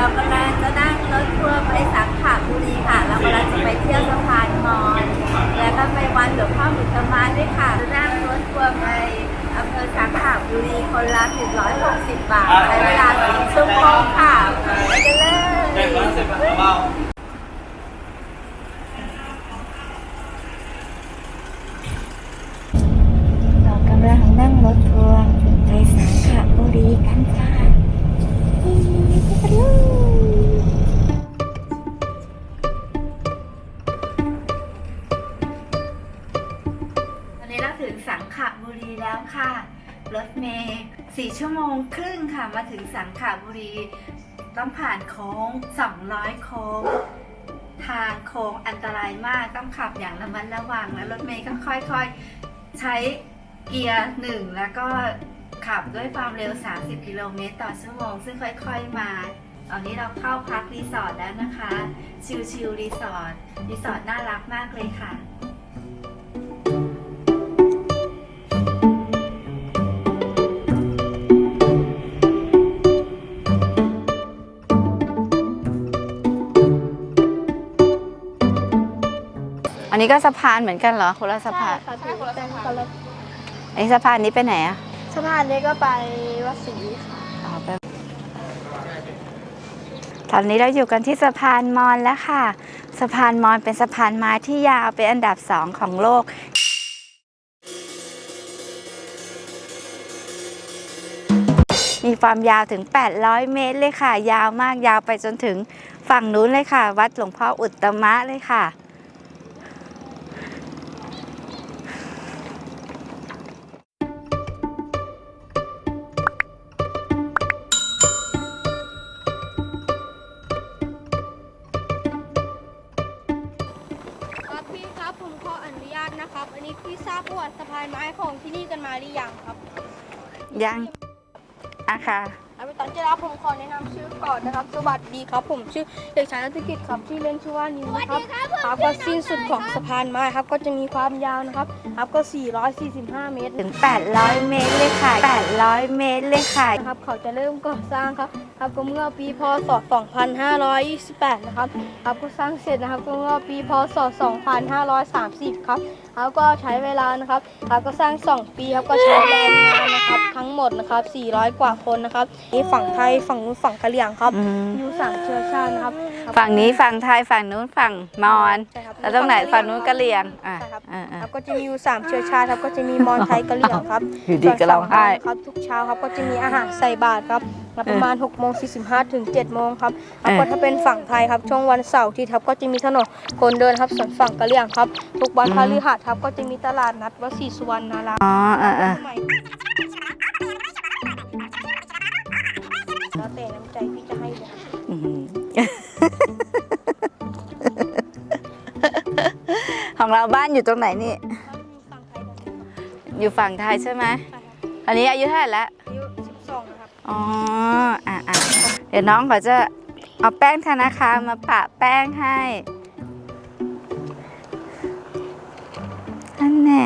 เรากำลังจะนั่งรถทัวร์ไปสังขาบุรีค่ะ เรากำลังจะไปเที่ยวสะพานมอน แล้วก็ไปวันหลวงพ่อหมุตมาด้วยค่ะจะนั่งรถทัวร์ไปอำเภอสังขาบุรีคนละ160 บาทใช้เวลาสี่ชั่วโมงค่ะไปกันเลย 4 ชั่วโมงครึ่งค่ะมาถึงสังขาบุรี ต้องผ่านโค้ง 200 โค้ง ทางโค้งอันตรายมากต้องขับอย่างระมัดระวัง และรถเมย์ก็ค่อยๆ ใช้เกียร์หนึ่งแล้วก็ขับด้วยความเร็ว 30 กิโลเมตรต่อชั่วโมง ซึ่งค่อยๆมา ตอนนี้เราเข้าพักรีสอร์ทแล้วนะคะ ชิลๆรีสอร์ทรีสอร์ทน่ารักมากเลยค่ะ นนี้ก็สะพานเหมือนกันเหรอคนละสะพานค่ะถือเป็นคนละอันนี้สะพานนี้ไปไหนอะสะพานนี้ก็ไปวัดศรีค่ะอ๋อไปตอนนี้เราอยู่กันที่สะพานมอญแล้วค่ะ สะพานมอญเป็นสะพานไม้ที่ยาวเป็นอันดับสองของโลกมีความยาวถึง 800 เมตรเลยค่ะ ยาวมากยาวไปจนถึงฝั่งนู้นเลยค่ะ วัดหลวงพ่ออุตตมะเลยค่ะ หรือยังครับยังอะค่ะ ตอนจะรับผมขอแนะนำชื่อก่อนนะครับ สวัสดีครับ ผมชื่อเด็กชายนักกิจครับที่อเล่นชื่อว่านิวนะครับครับก็สิ้นสุดของสะพานไม้ครับ ก็จะมีความยาวนะครับ ครับก็ 445 เมตรถึง 800 เมตรเลยค่ะ 800 เมตรเลยค่ะนะครับ เขาจะเริ่มก่อสร้างครับ ครับก็เมื่อปีพศ 2528 นะครับ ครับก็สร้างเสร็จนะครับก็เมื่อปีพศ 2530 ครับครับก็ใช้เวลานะครับครับก็สร้าง 2 ปีครับก็ใช้แรงงานนะครับทั้งหมดนะครับ 400 กว่าคนนะครับนี่ฝั่งไทยฝั่งนู้นฝั่งกะเหรี่ยงครับอืมอยู่สามเชื้อชาตินะครับครับฝั่งนี้ฝั่งไทยฝั่งนู้นฝั่งมอญใช่ครับแล้วตรงไหนฝั่งนู้นกะเหรี่ยงอะใช่ครับอ่าอ่าครับก็จะมีอยู่สามเชื้อชาติครับก็จะมีมอญไทยกะเหรี่ยงครับอยู่ดีก็ร้องไห้ ส่วนฝั่งครับทุกเช้าครับก็จะมีอาหารใส่บาตรครับประมาณ6โมง45ถึง7โมงครับแล้วก็ถ้าเป็นฝั่งไทยครับช่วงวันเสาร์ที่ครับก็จะมีถนนคนเดินครับส่วนฝั่งกะเหรี่ยงครับทุกวันพฤหัสครับก็จะมีตลาดนัดวัดศรีสุวรรณาราม อ๋ออ่าอ่าสมั แล้วแต่น้ำใจที่จะให้เลยครับอืมของเราบ้านอยู่ตรงไหนนี่แล้วมีฝั่งไทยแบบนี้ครับอยู่ฝั่งไทยใช่ไหมใช่ครับอันนี้อายุเท่าไหร่แล้วอายุ12นะครับอ๋ออะอะเดี๋ยวน้องเขาจะเอาแป้งธนาคารมาปะแป้งให้อันแน่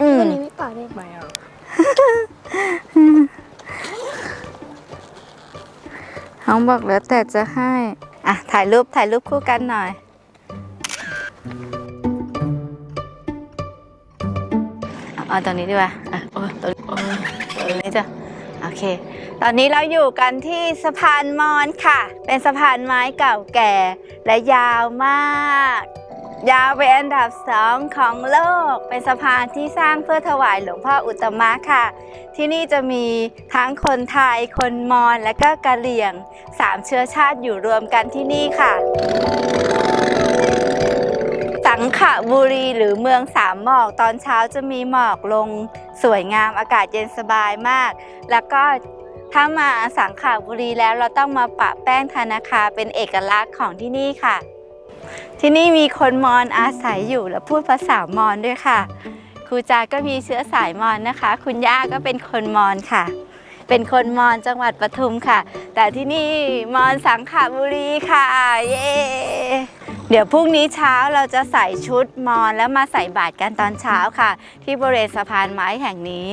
อืม วันนี้ไม่ป่าได้ไหมอะน้องบอกแล้วแต่จะให้ อะ ถ่ายรูปถ่ายรูปคู่กันหน่อย เอาเอาตรงนี้ดีกว่าอะโอ้ตรงโอ้ตรงนี้จ้ะ โอเค ตอนนี้เราอยู่กันที่สะพานมอญค่ะ เป็นสะพานไม้เก่าแก่และยาวมาก ยาวเป็นอันดับสองของโลก เป็นสะพานที่สร้างเพื่อถวายหลวงพ่ออุตมะค่ะ ที่นี่จะมีทั้งคนไทย คนมอญและก็กะเหรี่ยงสามเชื้อชาติอยู่รวมกันที่นี่ค่ะ สังขบุรีหรือเมืองสามหมอกตอนเช้าจะมีหมอกลงสวยงามอากาศเย็นสบายมาก แล้วก็ถ้ามาสังขบุรีแล้วเราต้องมาปะแป้งธนาคาเป็นเอกลักษณ์ของที่นี่ค่ะ ที่นี่มีคนมอญอาศัยอยู่และพูดภาษามอญด้วยค่ะ ครูจาก็มีเชื้อสายมอญนะคะ คุณย่าก็เป็นคนมอญค่ะ เป็นคนมอญจังหวัดปทุมค่ะ แต่ที่นี่มอญสังขบุรีค่ะ เย้เดี๋ยวพรุ่งนี้เช้าเราจะใส่ชุดมอญแล้วมาใส่บาตรกันตอนเช้าค่ะ ที่บริเวณสะพานไม้แห่งนี้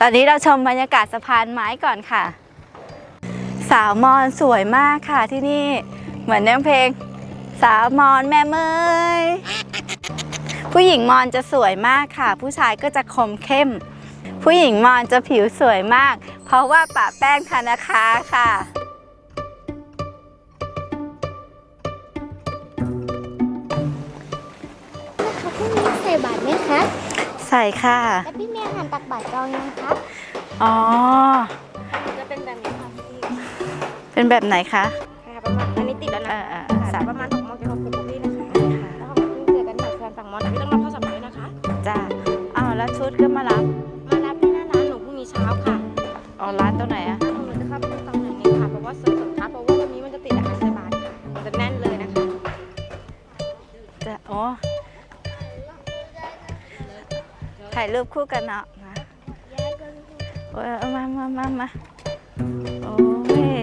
ตอนนี้เราชมบรรยากาศสะพานไม้ก่อนค่ะ สาวมอนสวยมากค่ะที่นี่เหมือนเนื้อเพลง สาวมอนแม่เมยผู้หญิงมอนจะสวยมากค่ะ ผู้ชายก็จะคมเข้ม ผู้หญิงมอนจะผิวสวยมาก เพราะว่าปะแป้งธนาคาค่ะนะคะพี่เมียใส่บาตรไหมคะใส่ค่ะ แล้วพี่เมียหันตักบาตรจองยังคะอ๋อ จะเป็นแบบนี้ค่ะพี่เป็นแบบไหนคะค่ะประมาณอัน คู่กันเนาะมาโอ้ยเอามามามามาโอ้ย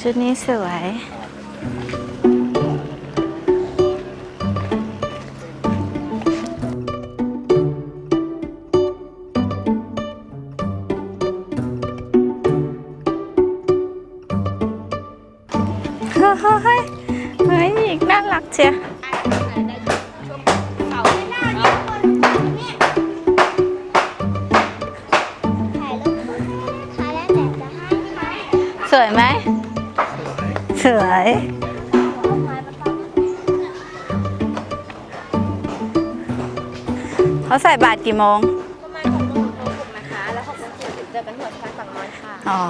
ชุดนี้สวย วยไหมสวยเขาใส่บาทกี่โมง ประมาณหกโมงหกโมงนะคะ แล้วหกโมงสี่สิบเจอกันที่หัวสะพานฝั่งมอนค่ะ อ๋อ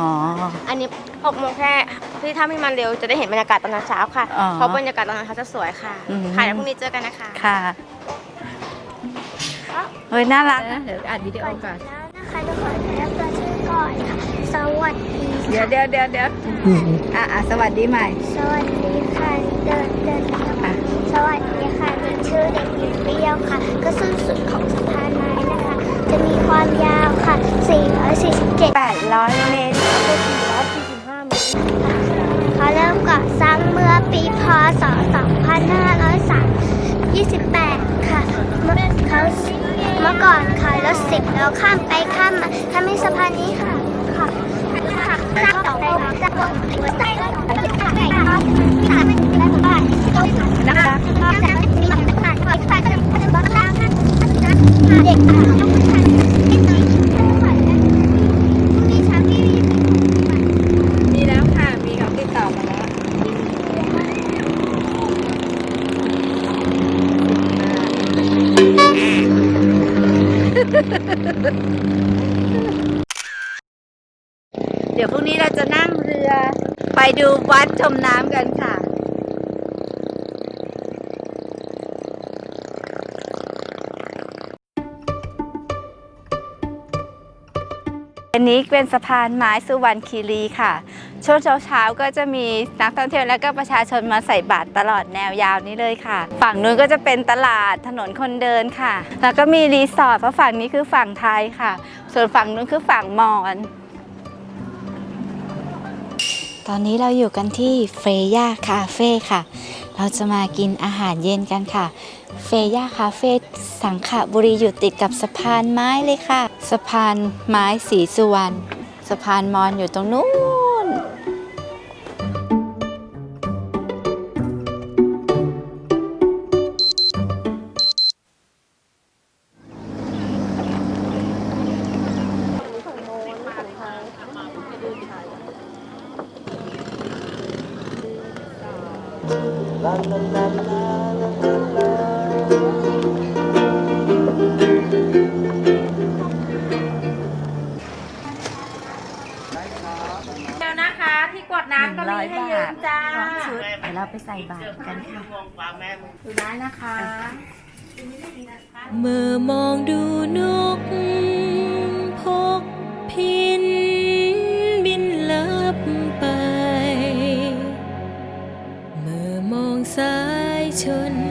อันนี้หกโมงแค่ที่ถ้าไม่มาเร็วจะได้เห็นบรรยากาศตอนเช้าค่ะ อ๋อเพราะบรรยากาศตอนเช้าจะสวยค่ะ อืม ค่ะแล้วพรุ่งนี้เจอกันนะคะ ค่ะเฮ้ยน่ารักนะเดี๋ยวอัดวิดีโอก่อน แล้วนะคะทุกคนแล้วตัวชื่อก่อนค่ะ สวัสดีเดี๋ยวเดี๋ยวเดี๋ยวเดี๋ยวอะอะสวัสดีใหม่ สวัสดีค่ะเดินเดินอะสวัสดีค่ะหนูชื่อเด็กหญิงเปรี้ยวค่ะ ก็ซึ่งสุดของสะพานไม้นะคะ จะมีความยาวค่ะ 447 800เมตร445เมตร เขาเริ่มก่อสร้างเมื่อปีพศ 2528 ค่ะเมื่อเขาเมื่อก่อนค่ะรถสิบแล้วข้ามไปข้ามมาทำให้สะพานนี้ค่ะ มีแล้วค่ะ มีเขาติดต่อมาแล้ว เดี๋ยวพรุ่งนี้เราจะนั่งเรือ ไป ดูวัดชมน้ำกันค่ะ อันนี้เป็นสะพานไม้สุวรรณคีรีค่ะ ช่วงเช้าๆก็จะมีนักท่องเที่ยวและก็ประชาชนมาใส่บาตรตลอดแนวยาวนี้เลยค่ะ ฝั่งนู้นก็จะเป็นตลาดถนนคนเดินค่ะ แล้วก็มีรีสอร์ทเพราะฝั่งนี้คือฝั่งไทยค่ะ ส่วนฝั่งนู้นคือฝั่งมอญ ตอนนี้เราอยู่กันที่เฟย่าคาเฟ่ค่ะ เราจะมากินอาหารเย็นกันค่ะ เฟย่าคาเฟ่สังขบุรีอยู่ติดกับสะพานไม้เลยค่ะ สะพานไม้สีสุวรรณ สะพานมอญอยู่ตรงนู้น เดี๋ยวนะคะที่กดน้ำก็มีให้ยืมจ้าชุดเดี๋ยวเราไปใส่บาตรกันค่ะดูได้นะคะ เมื่อมองดูนกพกพิน ชน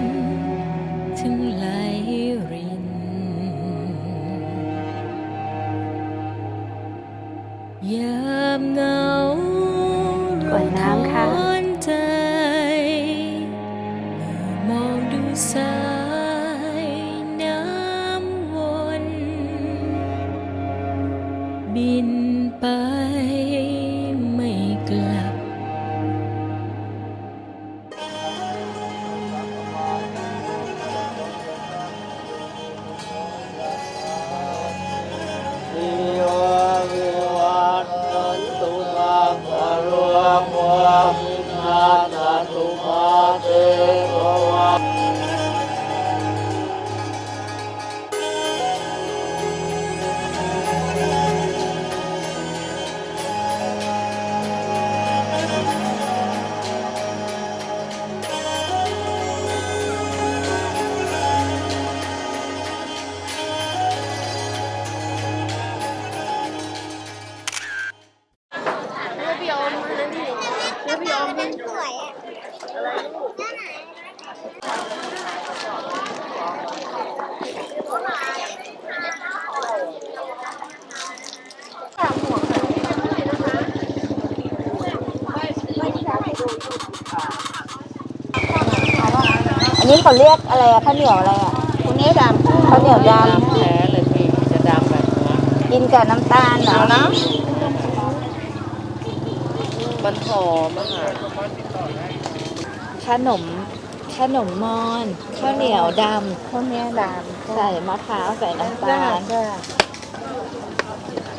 นนี้เขาเรียกอะไรอะข้าวเหนียวอะไรอะข้าวเหนียวดำข้าวเหนียวดำแท้เลยพี่จะดำแบบนี้กินกับน้ำตาลเหรอมันหอมอะค่ะขนมขนมมอนข้าวเหนียวดำข้าวเหนียวดำใส่มะพร้าวใส่น้ำตาล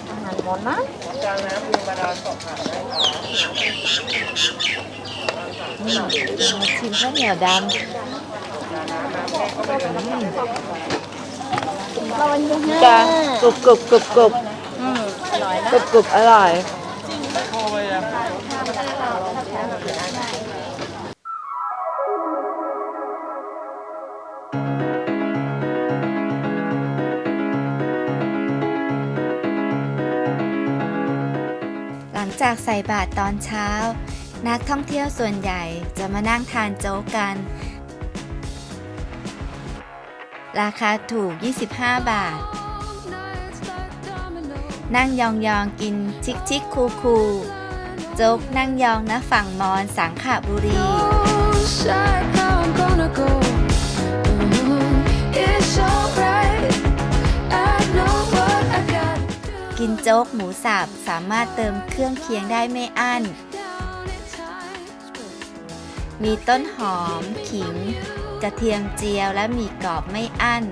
อาหารหมดนะจางน้ำมีมาดามสอบถามได้ค่ะอืมมาชิมข้าวเหนียวดำ จะกรุบกรุบกรุบกรุบกรุบกรุบอร่อยหลังจากใส่บาตรตอนเช้า นักท่องเที่ยวส่วนใหญ่จะมานั่งทานโจ๊กกัน ราคาถูก 25 บาท นั่งยองๆกินชิคชิคคูคูโจ๊กนั่งยองนะฝั่งมอนสังขบุรี กินโจ๊กหมูสับสามารถเติมเครื่องเคียงได้ไม่อั้น มีต้นหอม ขิง กระเทียมเจียวและหมี่กรอบไม่อั้น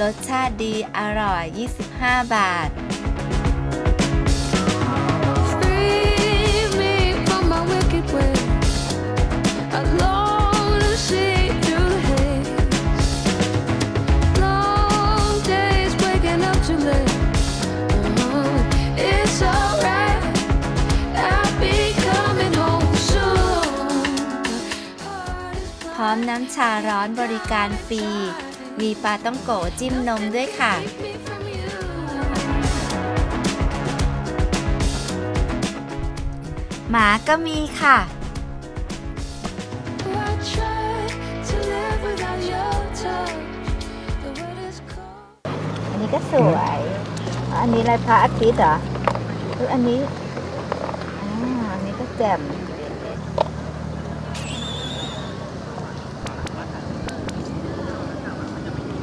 รสชาติดีอร่อย 25 บาท น้ำชาร้อนบริการฟรี มีปลาต้องโกะจิ้มนมด้วยค่ะ หมาก็มีค่ะ อันนี้ก็สวย อันนี้อะไรพระอาทิตย์เหรอออันนี้อ่าอันนี้ก็แจ่ม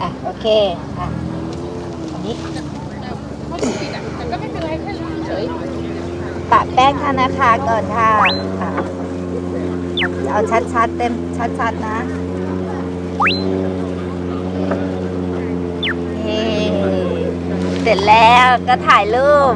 อะ โอ เคอะอันนี้ปะแป้งธนาคารก่อนค่ะอะ เอาชัดๆเต็มชัดๆนะเสร็จแล้วก็ถ่ายรูป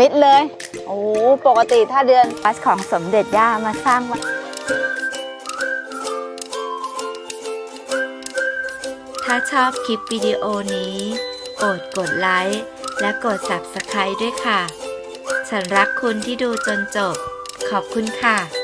มิดเลย โอ้ปกติถ้าเดือนพัสของสมเด็จย่ามาสร้างวันถ้าชอบคลิปวิดีโอนี้ โปรดกดไลค์ และกด Subscribe ด้วยค่ะ ฉันรักคุณที่ดูจนจบ ขอบคุณค่ะ